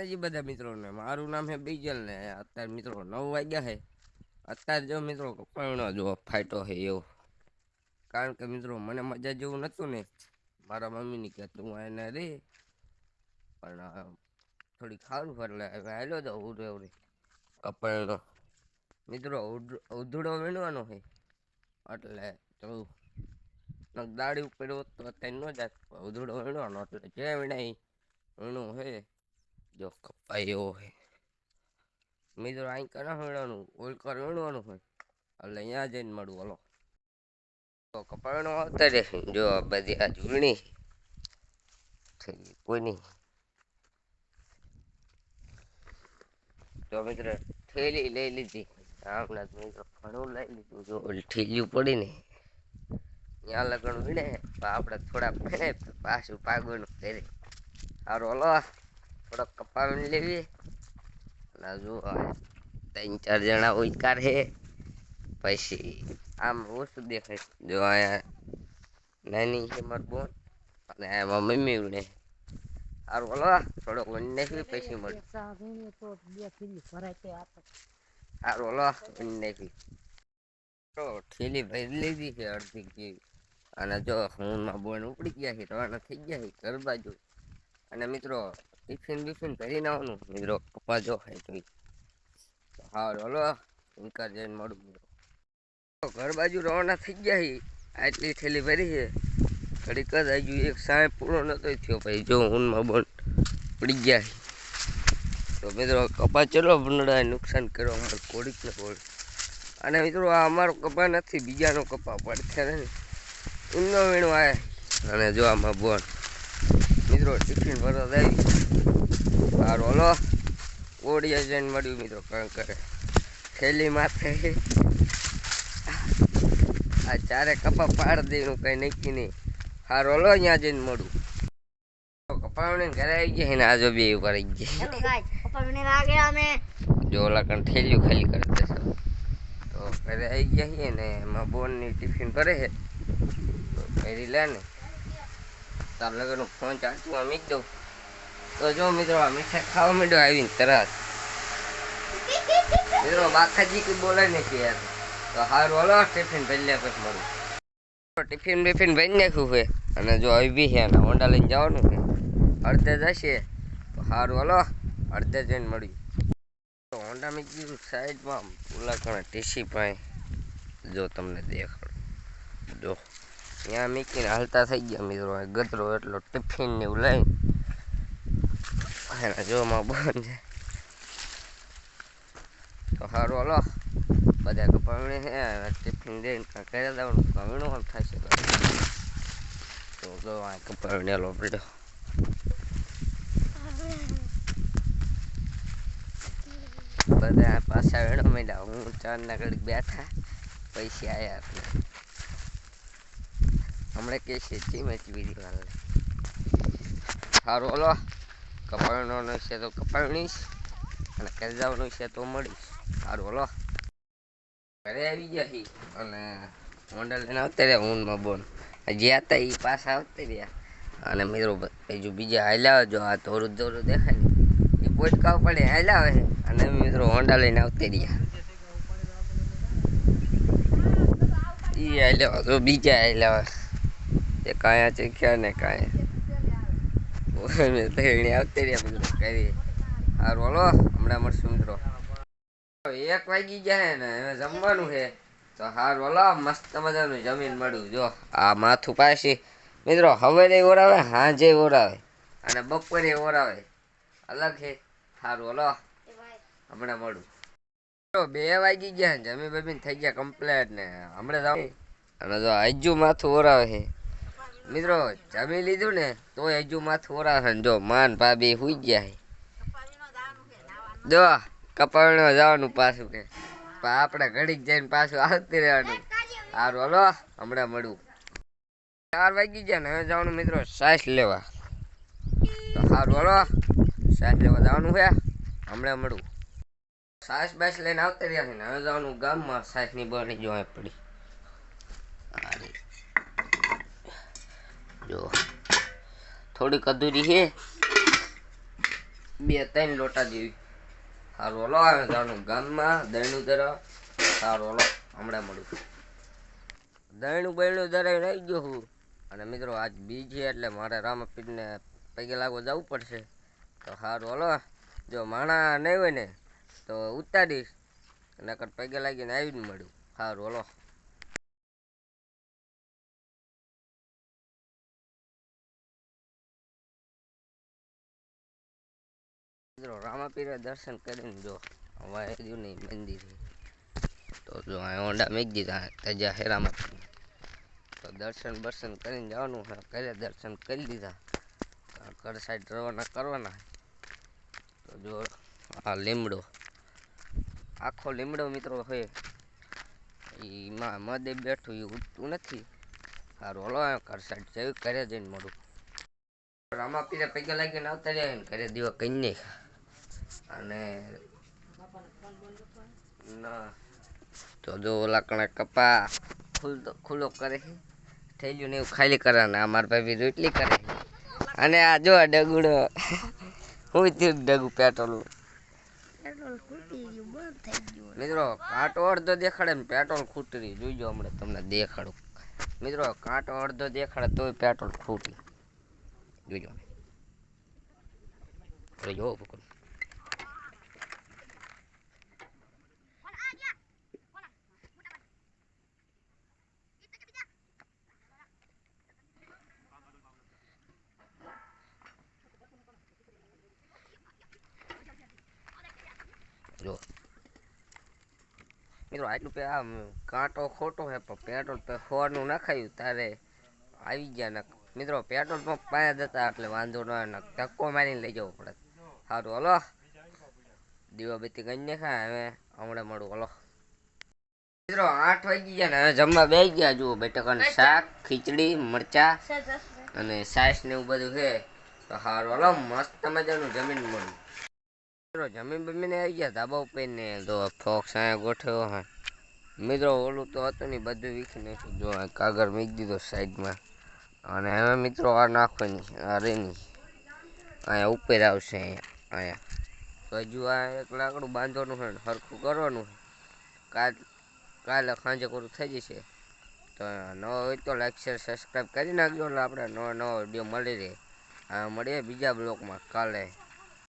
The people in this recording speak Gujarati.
માતાજી બધા મિત્રોને. મારું નામ છે બીજલ ને અત્યારે મિત્રો નવ વાગ્યા છે અત્યારે જો મિત્રો કપાણો જો ફાયટો છે એવો. કારણ કે મિત્રો મને મજા જેવું નહોતું ને. મારા મમ્મીની કે તું એને રે. પણ થોડી ખારું ફરલે હવે તો ઉડે ઉડે કપાણો મિત્રો ઉધડો વીણવાનો છે એટલે તો દાડી ઉપર તો અત્યારે ન જાય ઉધડો વીણવાનો. એટલે જે વીણાય વીણું હે. જો કપાયો હે મિત્રો અહીં કના વીણવાનું ઓલ કરવાનું હોય. એટલે અહીંયા જઈને મળું, હલો. તો કપાળનો આવતા રે જો બધી આ ઝૂલણી થઈ કોઈ નહીં તો મિત્ર, થેલી લઈ લીધી. જ મિત્રો ઘણું લઈ લીધું. જો ઠેલિયું પડી ને ત્યાં લગણ વીણે આપણે થોડા પાછું પાગવાનું ઘરે. સારું હલો. થોડોક કપાવીને લેવી. અને જો આ ત્રણ ચાર જણા ઉચકાર છે પછી આમ ઓછું દેખાય? જો અહીંયા નાની છે મારી બોન અને એમાં મમ્મી ને સારું બોલો થોડોક વણી નાખવી પછી મળે સારું બોલો વણી નાખવી તો ઠેલી ભરી લીધી છે અડધી જેવી અને જો, હું બોન ઉપડી ગયા છે, રવાના થઈ ગયા છે, ઘર બાજુ. અને મિત્રો, ટિફિન બિફિન ભરી નાખવાનું. મિત્રો, પપ્પા જો તો હા હલો. ઇન્કાર જઈને મળું, મિત્રો. ઘર બાજુ રવાના થઈ ગયા આટલી થેલી ભરી છે ઘડીક જ હજુ એક સાહેબ પૂરો નતો થયો ભાઈ. જો ઊનમાં બોન પડી ગયા તો મિત્રો, કપા ચલો ભૂંડળાએ નુકસાન કર્યો અમારે કોડીક ને કોડી અને મિત્રો, આ અમારો કપા નથી, બીજાનો કપા પડશે ને ઊનનો વીણો આવે અને જો આમાં બોન. મિત્રો ટિફિન ભરવા આવી સારું લો ઓડિયા જઈને મળ્યું મિત્રો કારણ કરે. થેલી માથે. આ ચારે કપા પાડ દેનું કઈ નક્કી નહીં. સારું લો અહીંયા જઈને મળું. કપાવને ઘરે આવી ગયા ને આજો બે ઉપર આવી ગયા. જો ઓલા કણ થેલીઓ ખાલી કરી દેશે. તો ઘરે આવી ગયા ને એમાં બોનની ટિફિન ભરે છે. તો કરી લે ને. તાર લગનનો ફોન ચાલતું આ મીક દઉં. તો જો મિત્રો આ મીઠાઈ ખાવા માંડ્યો આવીને તરત. મિત્રો બાખાજી કઈ બોલે ને કે યાર તો હારું, હલો, ટિફિન ભરી લે પછી મળું ટિફિન બિફિન ભરી નાખ્યું છે. અને જો આવી બી છે ને હોન્ડા લઈને જવાનું છે. અડધે જશે, તો સારું હલો, અડધે જઈને મળ્યું તો હોન્ડા મેં સાઈડમાં, ઓલા ઘણા ટીસી પાય. જો તમને દેખાડું. જો. ત્યાં મીકીને હાલતા થઈ ગયા મિત્રો. ગદરો એટલો ટિફિન ને એવું લઈ એના જોમાં બંધ છે તો સારું હલો. બધા કપાવણી છે ટિફિન દઈને કાં કરી દેવાનું. કવણું પણ થશે તો. જો આ કપાવણી લો પડ્યો. બધા પાછા વેણો માંડ્યા. હું ચાર ના ઘડીક બેઠા. પૈસા આવ્યા આપણે. હમણાં કે છે જી મેચી બીજી વાર સારું હલો. કપાળનો છે તો કપાળણીશ અને કરજાવનું છે તો મળીશ. સારું હલો. ઘરે આવી ગયા છી અને હોન્ડા લઈને આવતા રહ્યા ઊનમાં બોન. જે હતા એ પાછા આવતા રહ્યા. અને મિત્રો, બીજું બીજા હાલ્યા જો આ ધોરું ધોરું દેખાય ને. એ પોટકાવ પડે, હાલ્યા આવે અને મિત્રો હોન્ડા લઈને આવતા રહ્યા. એ હાલ્યા બીજા હાલ્યા એ કાયા ચીખ્યા ને કાયા મેં ભેણી આવતી રહ્યા મિત્રો કરી. સારું હલો, હમણાં મળશું મિત્રો. એક વાગી જાય ને, હવે જમવાનું છે તો સારું હલો, મસ્ત મજાનું જમીન મળ્યું, જો, આ માથું પાસી મિત્રો હવે ઓરાવે, હાંજે ઓરાવે, અને બપોરે ઓરાવે. અલગ છે સારું હલો, હમણાં મળું. તો બે વાગી ગયા જમી બમીને થઈ ગયા કમ્પ્લેટ ને, હમણાં જાવ અને જો હજુ માથું ઓરાવે છે મિત્રો જમી લીધું ને તો હજુ માથું ઓરાવે છે ને જો માન ભાભી હુઈ ગયા જો કપાળમાં જવાનું પાછું કે. પણ આપણે ઘડીક જઈને પાછું આવતી રહેવાનું. સારું હલો હમણાં મળું. ચાર વાગી ગયા ને હવે જવાનું મિત્રો સાસ લેવા. તો સારું હલો સાસ લેવા જવાનું છે હમણાં મળું. સાસ બાસ લઈને આવતા રહ્યા છે ને હવે જવાનું ગામમાં સાસની બની જોવા પડી આ રે. જો. થોડીક અધૂરી છે. બે, ત્રણ લોટા જેવી. સારું હલો આવે જાણું. ગામમાં દહીંનું ધરા સારું હલો હમણાં મળું દહીણું બહેણું ધરાઈ રહી ગયો હું. અને મિત્રો, આજ બીજ એટલે મારે રામાપીરને પગે લાગવા જવું પડશે. તો સારું હલો જો માણા નહીં હોય ને, તો ઉતારીશ. નકર પગે લાગીને આવીને મળ્યું. સારું હલો મિત્રો, રામાપીરા દર્શન કરીને જો વાયર્યું નહીં મંદિર. તો જો આ ઓંડા મેક દીધા, તજા હેરામાં તો દર્શન બર્શન કરીને જવાનું છે, ઘરે દર્શન કરી દીધા ઘર સાઈડ રવાના કરવાના તો જો આ લીમડો, આખો લીમડો મિત્રો હોય એમાં મદે બેઠું, એ ઉઠતું નથી. આ રોલો ઘર સાઈડ જઈ ઘરે જઈને મળું. રામાપીરે પૈસા લાગીને આવતા ને, ઘરે દીવા કઈ નહીં અને ના. તો જો ઓલા કણે કપા ખુલ્લો ખુલ્લો કરે છે. ગયું ને એવું ખાલી કરે ને આ મારા ભાઈ રોટલી કરે અને આ જો આ ડગુડો. હું થયું ડગુ પેટ્રોલ પેટ્રોલ ખૂટી ગયું બંધ થઈ ગયું. મિત્રો કાંટો અડધો દેખાડે ને પેટ્રોલ ખૂટી જોઈજો હમણાં તમને દેખાડું. મિત્રો કાંટો અડધો દેખાડે તોય પેટ્રોલ ખૂટી. જોઈજો. જોઈજો પકડ. જો. મિત્રો આટલું પે આમ કાંટો ખોટો હે પણ પેટ્રોલ પે ફોરનું નાખાયું તારે આવી ગયા ને મિત્રો પેટ્રોલ પંપ પાસે જતા એટલે વાંધો ન ધક્કો મારીને લઈ જવો પડે. સારું હલો. દીવાબત્તી કરી નાખા હવે હમણાં મળું હલો. મિત્રો આઠ વાગી ગયા ને હવે જમવા બે ગયા જુઓ બેટકાનું શાક ખીચડી મરચા અને સાસ ને એવું બધું છે. તો સારું હલો મસ્ત મજાનું જમીન મળ્યું. જમીન બમીને આવી ગયા ધાબા ઉપર ને તો ફોક્સ અહીંયા ગોઠવ્યો હા મિત્રો, ઓલું તો હતું નહીં, બધું વીખી નાખ્યું. જો કાગળ મીક દીધો સાઈડમાં. અને હવે મિત્રો, આ નાખવાની, આ રેની. અહીંયા ઉપર આવશે અહીંયા અહીંયા. તો હજુ આ એક લાકડું બાંધવાનું ને સરખું કરવાનું કાલ, કાલે ખાંજે કરું થઈ જશે. તો નવો હોય તો લાઈક શેર સબસ્ક્રાઈબ કરી નાખજો, એટલે આપણે નવો નવો વીડિયો મળી રહે. મળીએ બીજા બ્લોકમાં કાલે.